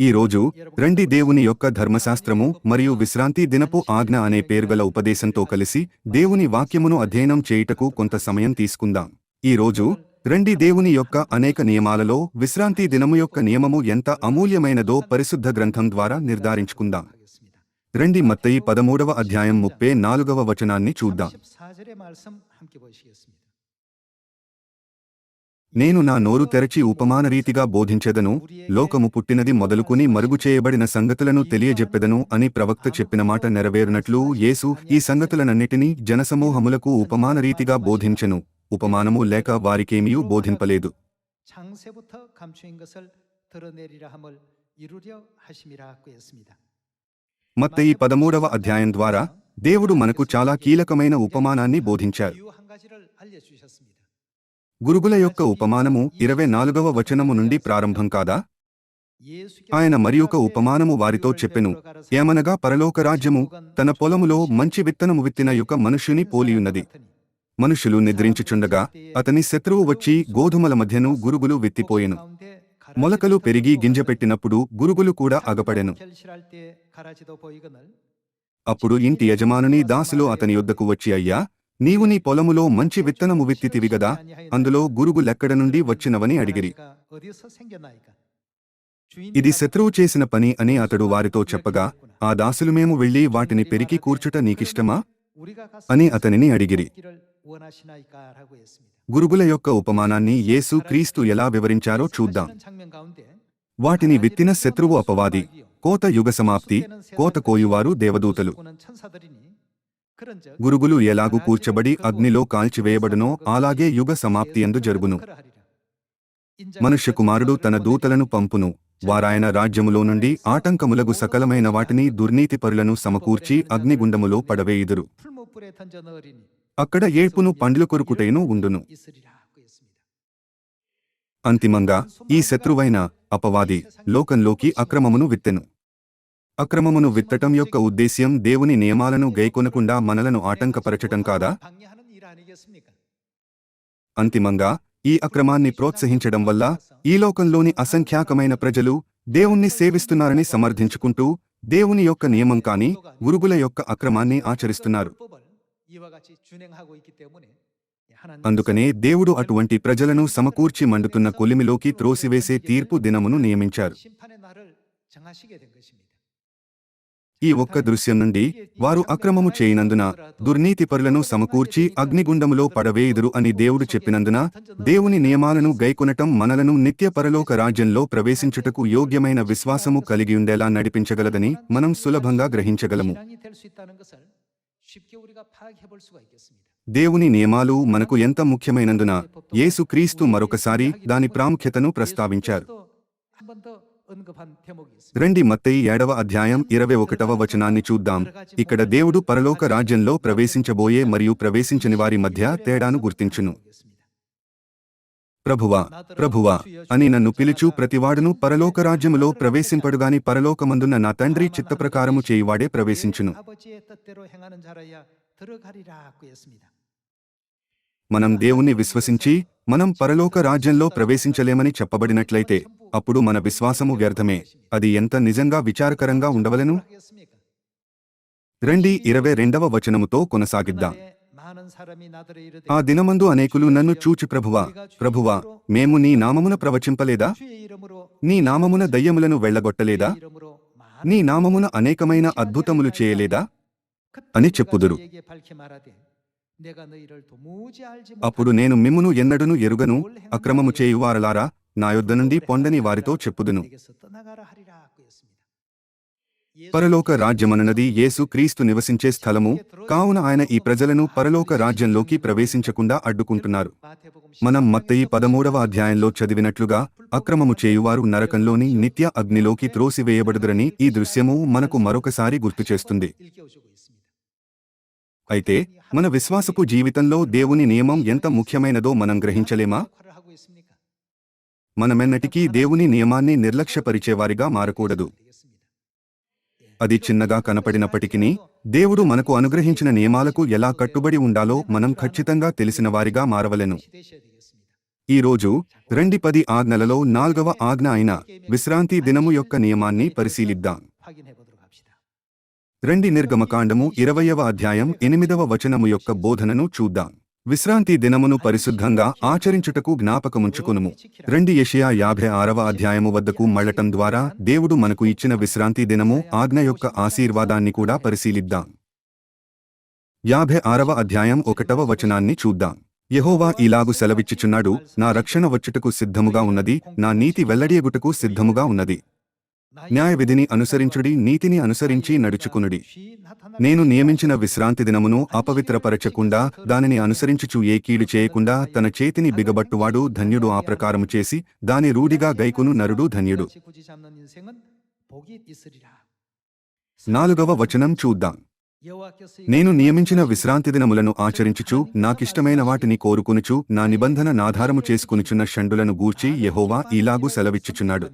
ఈ రోజు రండి దేవుని యొక్క ధర్మశాస్త్రము మరియు విశ్రాంతి దినపు ఆజ్ఞ అనే పేరుగల ఉపదేశంతో కలిసి దేవుని వాక్యమును అధ్యయనం చేయుటకు కొంత సమయం తీసుకుందాం. ఈ రోజు రండి దేవుని యొక్క అనేక నియమాలలో విశ్రాంతి దినము యొక్క నియమము ఎంత అమూల్యమైనదో పరిశుద్ధ గ్రంథం ద్వారా నిర్ధారించుకుందాం. రండి మత్తయి పదమూడవ అధ్యాయం ముప్పై నాలుగవ వచనాన్ని చూద్దాం. నేను నా నోరు తెరచి ఉపమానరీతిగా బోధించెదను లోకము పుట్టినది మొదలుకుని మరుగుచేయబడిన సంగతులను తెలియజెప్పెదను అని ప్రవక్త చెప్పిన మాట నెరవేరినట్లు యేసు ఈ సంగతులనన్నిటినీ జనసమూహములకు ఉపమానరీతిగా బోధించెను. ఉపమానము లేక వారికేమీయూ బోధింపలేదు. మత్త ఈ పదమూడవ అధ్యాయం ద్వారా దేవుడు మనకు చాలా కీలకమైన ఉపమానాన్ని బోధించారు గురుగుల యొక్క ఉపమానము ఇరవై నాలుగవ వచనము నుండి ప్రారంభం కాదా? ఆయన మరి ఒక ఉపమానము వారితో చెప్పెను. ఏమనగా పరలోక రాజ్యము తన పొలములో మంచి విత్తనము విత్తిన యొక్క మనుష్యుని పోలియున్నది. మనుషులు నిద్రించుచుండగా అతని శత్రువు వచ్చి గోధుమల మధ్యను గురుగులు విత్తిపోయెను. మొలకలు పెరిగి గింజ పెట్టినప్పుడు గురుగులు కూడా అగపడెను. అప్పుడు ఇంటి యజమానుని దాసులు అతని యొద్దకు వచ్చి అయ్యా నీవు నీ పొలములో మంచి విత్తనము విత్తితివి గదా? అందులో గురుగు లెక్కడ నుండి వచ్చినవని అడిగిరి. ఇది శత్రువు చేసిన పని అని అతడు వారితో చెప్పగా ఆ దాసులు మేము వెళ్ళి వాటిని పెరికి కూర్చుట నీకిష్టమా? అని అతనిని అడిగిరి. గురుగుల యొక్క ఉపమానాన్ని యేసు క్రీస్తు ఎలా వివరించారో చూద్దాం. వాటిని విత్తిన శత్రువు అపవాది కోత యుగ సమాప్తి కోత కోయువారు దేవదూతలు. గురుగులు ఎలాగూ కూర్చబడి అగ్నిలో కాల్చివేయబడనో అలాగే యుగ సమాప్తి ఎందు జరుగును. మనుష్య కుమారుడు తన దూతలను పంపును. వారాయన రాజ్యములో నుండి ఆటంకములగు సకలమైన వాటిని దుర్నీతిపరులను సమకూర్చి అగ్నిగుండములో పడవేయుదురు. అక్కడ ఏడ్పును పండ్లు కొరుకుటైనూ ఉండును. అంతిమంగా ఈ శత్రువైన అపవాది లోకంలోకి అక్రమమును విత్తెను. అక్రమమును విత్తటం యొక్క ఉద్దేశ్యం దేవుని నియమాలను గైకొనకుండా మనలను ఆటంకపరచటం కాదా? అంతిమంగా ఈ అక్రమాన్ని ప్రోత్సహించడం వల్ల ఈ లోకంలోని అసంఖ్యాకమైన ప్రజలు దేవుణ్ణి సేవిస్తున్నారని సమర్థించుకుంటూ దేవుని యొక్క నియమం కాని గురుగుల యొక్క అక్రమాన్ని ఆచరిస్తున్నారు. అందుకనే దేవుడు అటువంటి ప్రజలను సమకూర్చి మండుతున్న కొలిమిలోకి త్రోసివేసే తీర్పు దినమును నియమించారు. ఈ ఒక్క దృశ్యం నుండి వారు అక్రమము చేయనందున దుర్నీతిపరులను సమకూర్చి అగ్నిగుండములో పడవేయుదురు అని దేవుడు చెప్పినందున దేవుని నియమాలను గైకొనటం మనలను నిత్య పరలోక రాజ్యంలో ప్రవేశించుటకు యోగ్యమైన విశ్వాసము కలిగియుండేలా నడిపించగలదని మనం సులభంగా గ్రహించగలము. దేవుని నియమాలు మనకు ఎంత ముఖ్యమైనందున యేసుక్రీస్తు మరొకసారి దాని ప్రాముఖ్యతను ప్రస్తావించారు. రండి మత్తయి ఏడవ అధ్యాయం ఇరవై ఒకటవ వచనాన్ని చూద్దాం. ఇక్కడ దేవుడు పరలోక రాజ్యంలో ప్రవేశించబోయే మరియు ప్రవేశించని వారి మధ్య తేడాను గుర్తించును. ప్రభువా ప్రభువా అని నన్ను పిలుచు ప్రతివాడును పరలోక రాజ్యములో ప్రవేశింపడుగాని పరలోకమందున్న నా తండ్రి చిత్తప్రకారము చేయివాడే ప్రవేశించును. మనం దేవుణ్ణి విశ్వసించి మనం పరలోక రాజ్యంలో ప్రవేశించలేమని చెప్పబడినట్లయితే అప్పుడు మన విశ్వాసము వ్యర్థమే. అది ఎంత నిజంగా విచారకరంగా ఉండవలను? రండి ఇరవై రెండవ వచనముతో కొనసాగిద్దాం. ఆ దినమందు అనేకులు నన్ను చూచి ప్రభువా ప్రభువా మేము నీ నామమున ప్రవచింపలేదా? నీ నామమున దయ్యములను వెళ్ళగొట్టలేదా నీ నామమున అనేకమైన అద్భుతములు చేయలేదా? అని చెప్పుదురు. అప్పుడు నేను మిమ్మును ఎన్నడను ఎరుగను? అక్రమము చేయువారలారా? నా యొద్ద నుండి పొందని వారితో చెప్పుదును. పరలోక రాజ్యమననది యేసు క్రీస్తు నివసించే స్థలము. కావున ఆయన ఈ ప్రజలను పరలోక రాజ్యంలోకి ప్రవేశించకుండా అడ్డుకుంటున్నారు. మనం మత్తయి పదమూడవ అధ్యాయంలో చదివినట్లుగా అక్రమము చేయువారు నరకంలోని నిత్య అగ్నిలోకి త్రోసివేయబడదురని ఈ దృశ్యము మనకు మరొకసారి గుర్తు చేస్తుంది. అయితే మన విశ్వాసపు జీవితంలో దేవుని నియమం ఎంత ముఖ్యమైనదో మనం గ్రహించలేమా? మనమెన్నటికీ దేవుని నియమాన్ని నిర్లక్ష్యపరిచేవారిగా మారకూడదు. అది చిన్నగా కనపడినప్పటికీ దేవుడు మనకు అనుగ్రహించిన నియమాలకు ఎలా కట్టుబడి ఉండాలో మనం ఖచ్చితంగా తెలిసిన వారిగా మారవలెను. ఈరోజు రెండు పది ఆజ్ఞలలో నాల్గవ ఆజ్ఞ అయిన విశ్రాంతి దినము యొక్క నియమాన్ని పరిశీలిద్దాం. రెండి నిర్గమకాండము ఇరవయవ అధ్యాయం ఎనిమిదవ వచనము యొక్క బోధనను చూద్దాం. విశ్రాంతి దినమును పరిశుద్ధంగా ఆచరించుటకు జ్ఞాపకముంచుకొనుము. రెండు ఏషియా యాభై ఆరవ అధ్యాయము వద్దకు మళ్ళటం ద్వారా దేవుడు మనకు ఇచ్చిన విశ్రాంతి దినము ఆజ్ఞ యొక్క ఆశీర్వాదాన్ని కూడా పరిశీలిద్దాం. యాభై ఆరవ అధ్యాయం ఒకటవ వచనాన్ని చూద్దాం. యహోవా ఇలాగు సెలవిచ్చుచున్నాడు నా రక్షణ వచ్చుటకు సిద్ధముగా ఉన్నది నా నీతి వెల్లడియగుటకు సిద్ధముగా ఉన్నది. న్యాయ విధిని అనుసరించుడి నీతిని అనుసరించి నడుచుకునుడి. నేను నియమించిన విశ్రాంతి దినమును అపవిత్రపరచకుండా దానిని అనుసరించుచు ఏ కీడు చేయకుండా తన చేతిని బిగబట్టువాడు ధన్యుడు ఆ ప్రకారము చేసి దాని రూఢిగా గైకును నరుడు ధన్యుడు. నాలుగవ వచనం చూద్దాం. నేను నియమించిన విశ్రాంతి దినములను ఆచరించుచు నాకిష్టమైన వాటిని కోరుకునుచు నా నిబంధన నాధారము చేసుకునుచున్న షండులను గూర్చి యహోవా ఇలాగూ సెలవిచ్చుచున్నాడు.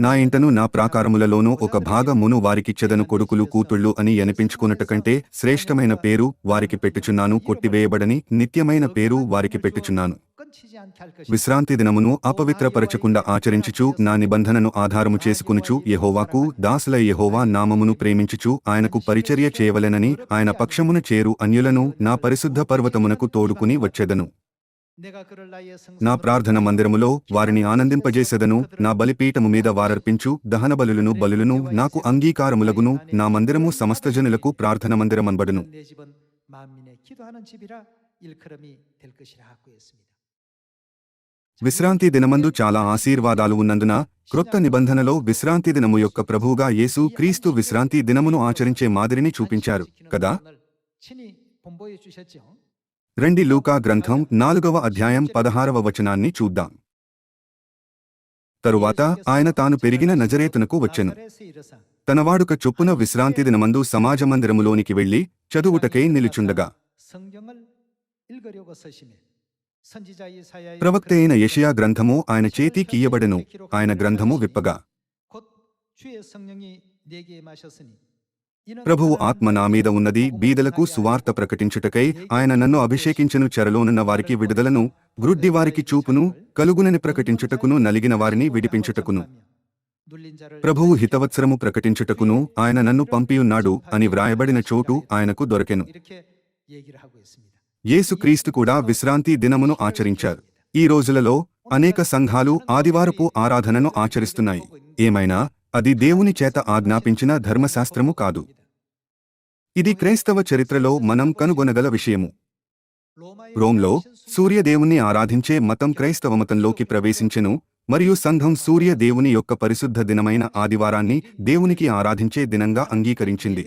నా ఇంటను నా ప్రాకారములలోనూ ఒక భాగమును వారికిచ్చదను కొడుకులు కూతుళ్ళు అని ఎనిపించుకున్నటకంటే శ్రేష్టమైన పేరు వారికి పెట్టుచున్నాను కొట్టివేయబడని నిత్యమైన పేరు వారికి పెట్టుచున్నాను. విశ్రాంతి దినమును అపవిత్రపరచకుండా ఆచరించుచు నా నిబంధనను ఆధారము చేసుకునుచు యహోవాకు దాసుల యహోవా నామమును ప్రేమించుచు ఆయనకు పరిచర్య చేయవలెనని ఆయన పక్షమున చేరు అన్యులను నా పరిశుద్ధ పర్వతమునకు తోడుకుని వచ్చెదను. నా ప్రార్థన మందిరములో వారిని ఆనందింపజేసెదను. నా బలిపీఠము మీద వారర్పించు. దహనబలులను బలులను నాకు అంగీకారములగును. నా మందిరము సమస్త జనులకు ప్రార్థన మందిరమనబడును విశ్రాంతి దినమందు చాలా ఆశీర్వాదాలు ఉన్నందున క్రొత్త నిబంధనలో విశ్రాంతి దినము యొక్క ప్రభువుగా యేసు క్రీస్తు విశ్రాంతి దినమును ఆచరించే మాదిరిని చూపించారు. కదా? రండి లూకా గ్రంథం నాలుగవ అధ్యాయం పదహారవ వచనాన్ని చూద్దాం. తరువాత ఆయన తాను పెరిగిన నజరేతునకు వచ్చెను. తనవాడుక చొప్పున విశ్రాంతి దినమందు సమాజమందిరములోనికి వెళ్ళి చదువుటకై నిలుచుండగా. ప్రవక్త అయిన యషియా గ్రంథము ఆయన చేతి కీయబడెను. ఆయన గ్రంథము విప్పగా. ప్రభువు um, ఆత్మ నా మీద ఉన్నది బీదలకు సువార్త ప్రకటించుటకై ఆయన నన్ను అభిషేకించను చెరలోనున్న వారికి విడుదలను గ్రుడ్డి వారికి చూపును కలుగునని ప్రకటించుటకును నలిగిన వారిని విడిపించుటకును. ప్రభువు హితవత్సరము ప్రకటించుటకును ఆయన నన్ను పంపియున్నాడు అని వ్రాయబడిన చోటు ఆయనకు దొరకెను. యేసుక్రీస్తు కూడా విశ్రాంతి దినమును ఆచరించారు. ఈ రోజులలో అనేక సంఘాలు ఆదివారపు ఆరాధనను ఆచరిస్తున్నాయి. ఏమైనా అది దేవుని చేత ఆజ్ఞాపించిన ధర్మశాస్త్రము కాదు. ఇది క్రైస్తవ చరిత్రలో మనం కనుగొనగల విషయము. రోమ్లో సూర్యదేవుని ఆరాధించే మతం క్రైస్తవ మతంలోకి ప్రవేశించెను మరియు సంఘం సూర్య దేవుని యొక్క పరిశుద్ధ దినమైన ఆదివారాన్ని దేవునికి ఆరాధించే దినంగా అంగీకరించింది.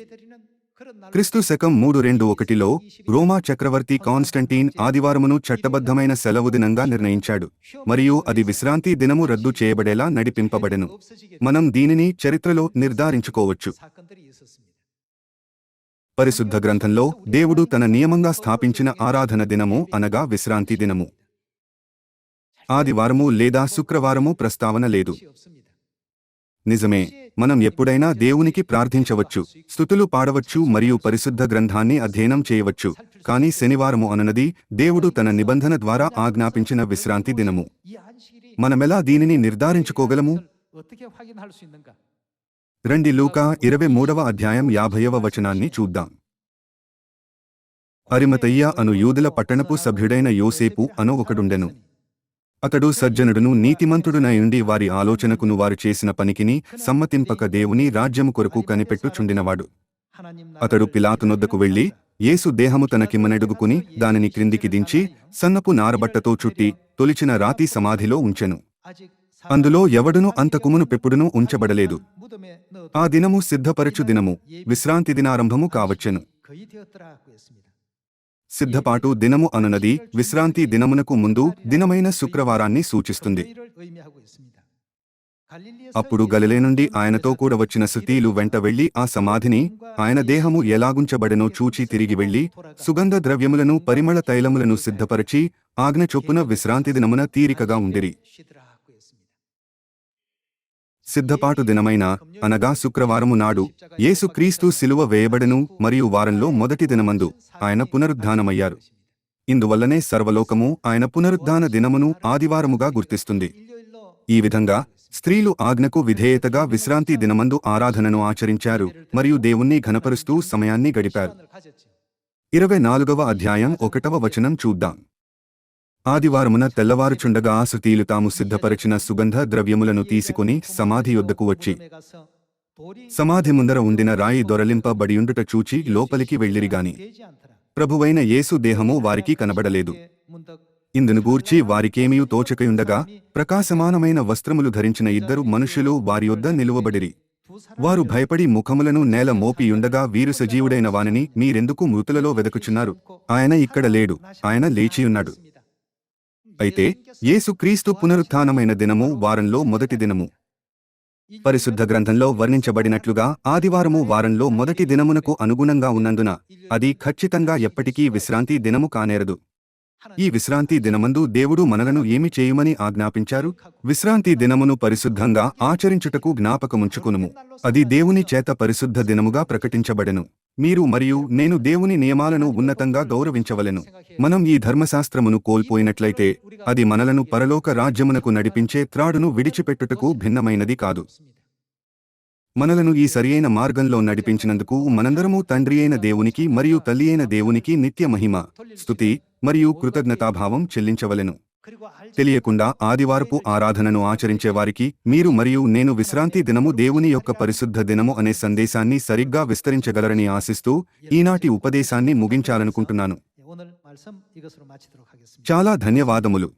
క్రిస్తు శకం మూడు రెండు ఒకటిలో రోమా చక్రవర్తి కాన్స్టంటీన్ ఆదివారమును చట్టబద్ధమైన సెలవు దినంగా నిర్ణయించాడు మరియు అది విశ్రాంతి దినము రద్దు చేయబడేలా నడిపింపబడెను. మనం దీనిని చరిత్రలో నిర్ధారించుకోవచ్చు. పరిశుద్ధ గ్రంథంలో దేవుడు తన నియమంగా స్థాపించిన ఆరాధన దినము అనగా విశ్రాంతి దినము. ఆదివారము లేదా శుక్రవారము ప్రస్తావన లేదు. నిజమే మనం ఎప్పుడైనా దేవునికి ప్రార్థించవచ్చు స్థుతులు పాడవచ్చు మరియు పరిశుద్ధ గ్రంథాన్ని అధ్యయనం చేయవచ్చు కానీ శనివారము అనన్నది దేవుడు తన నిబంధన ద్వారా ఆజ్ఞాపించిన విశ్రాంతి దినము. మనమెలా దీనిని నిర్ధారించుకోగలము? రండి లూకా ఇరవై మూడవ అధ్యాయం యాభైవ వచనాన్ని చూద్దాం. అరిమతయ్య అను యూదుల పట్టణపు సభ్యుడైన యోసేపు అను ఒకడుండెను. అతడు సజ్జనుడును నీతిమంతుడునయుండి వారి ఆలోచనకును వారు చేసిన పనికిని సమ్మతింపక దేవుని రాజ్యము కొరకు కనిపెట్టుచుండినవాడు అతడు పిలాతునొద్దకు వెళ్ళి యేసు దేహము తనకిమ్మనెడుగుకుని దానిని క్రిందికి దించి సన్నపు నారబట్టతో చుట్టి తొలిచిన రాతి సమాధిలో ఉంచెను. అందులో ఎవడును అంతకుమును పెప్పుడును ఉంచబడలేదు. ఆ దినము సిద్ధపరచు దినము. విశ్రాంతి దినారంభము కావచ్చెను. సిద్ధపాటు దినము అనునది. విశ్రాంతి దినమునకు ముందు దినమైన శుక్రవారాన్ని సూచిస్తుంది. అప్పుడు గలిలే నుండి ఆయనతో కూడా వచ్చిన సుతీలు వెంట వెళ్ళి ఆ సమాధిని ఆయన దేహము ఎలాగుంచబడనో చూచి తిరిగి వెళ్ళి సుగంధ ద్రవ్యములను పరిమళ తైలములను సిద్ధపరిచి ఆజ్ఞ చొప్పున విశ్రాంతి దినమున తీరికగా ఉండిరి. సిద్ధపాటు దినమైన అనగా శుక్రవారము నాడు యేసుక్రీస్తు సిలువ వేయబడెను మరియు వారంలో మొదటి దినమందు ఆయన పునరుద్ధానమయ్యారు. ఇందువల్లనే సర్వలోకము ఆయన పునరుద్ధాన దినమును ఆదివారముగా గుర్తిస్తుంది. ఈ విధంగా స్త్రీలు ఆజ్ఞకు విధేయతగా విశ్రాంతి దినమందు ఆరాధనను ఆచరించారు మరియు దేవుణ్ణి ఘనపరుస్తూ సమయాన్ని గడిపారు. ఇరవై నాలుగవ అధ్యాయం ఒకటవ వచనం చూద్దాం. ఆదివారమున తెల్లవారుచుండగా ఆసుతీలు తాము సిద్ధపరిచిన సుగంధ ద్రవ్యములను తీసుకుని సమాధి యొద్దకు వచ్చి సమాధి ముందర ఉండిన రాయి దొరలింపబడియుండుట చూచి లోపలికి వెళ్ళిరిగాని ప్రభువైన యేసు దేహము వారికి కనబడలేదు. ఇందును గూర్చి వారికేమీ తోచకయుండగా ప్రకాశమానమైన వస్త్రములు ధరించిన ఇద్దరు మనుషులు వారి యొద్ద నిలువబడిరి. వారు భయపడి ముఖములను నేల మోపియుండగా వీరు సజీవుడైన వానిని మీరెందుకు మృతులలో వెదకుచున్నారు? ఆయన ఇక్కడ లేడు ఆయన లేచియున్నాడు. అయితే యేసు క్రీస్తు దినము వారంలో మొదటి దినము. పరిశుద్ధ గ్రంథంలో వర్ణించబడినట్లుగా ఆదివారము వారంలో మొదటి దినమునకు అనుగుణంగా ఉన్నందున అది ఖచ్చితంగా ఎప్పటికీ విశ్రాంతి దినము కానేరదు. ఈ విశ్రాంతి దినమందు దేవుడు మనలను ఏమి చేయమని ఆజ్ఞాపించారు? విశ్రాంతి దినమును పరిశుద్ధంగా ఆచరించుటకు జ్ఞాపకముంచుకునుము. అది దేవుని చేత పరిశుద్ధ దినముగా ప్రకటించబడెను. మీరు మరియు నేను దేవుని నియమాలను ఉన్నతంగా గౌరవించవలెను. మనం ఈ ధర్మశాస్త్రమును కోల్పోయినట్లయితే అది మనలను పరలోక రాజ్యమునకు నడిపించే త్రాడును విడిచిపెట్టుటకు భిన్నమైనది కాదు. మనలను ఈ సరియైన మార్గంలో నడిపించినందుకు మనందరము తండ్రి అయిన దేవునికి మరియు తల్లి అయిన దేవునికి నిత్య మహిమ. స్తుతి. మరియు కృతజ్ఞతాభావం చెల్లించవలెను. తెలియకుండా ఆదివారపు ఆరాధనను ఆచరించేవారికి మీరు మరియు నేను విశ్రాంతి దినము దేవుని యొక్క పరిశుద్ధ దినము అనే సందేశాన్ని సరిగ్గా విస్తరించగలరని ఆశిస్తూ ఈనాటి ఉపదేశాన్ని ముగించాలనుకుంటున్నాను. చాలా ధన్యవాదములు.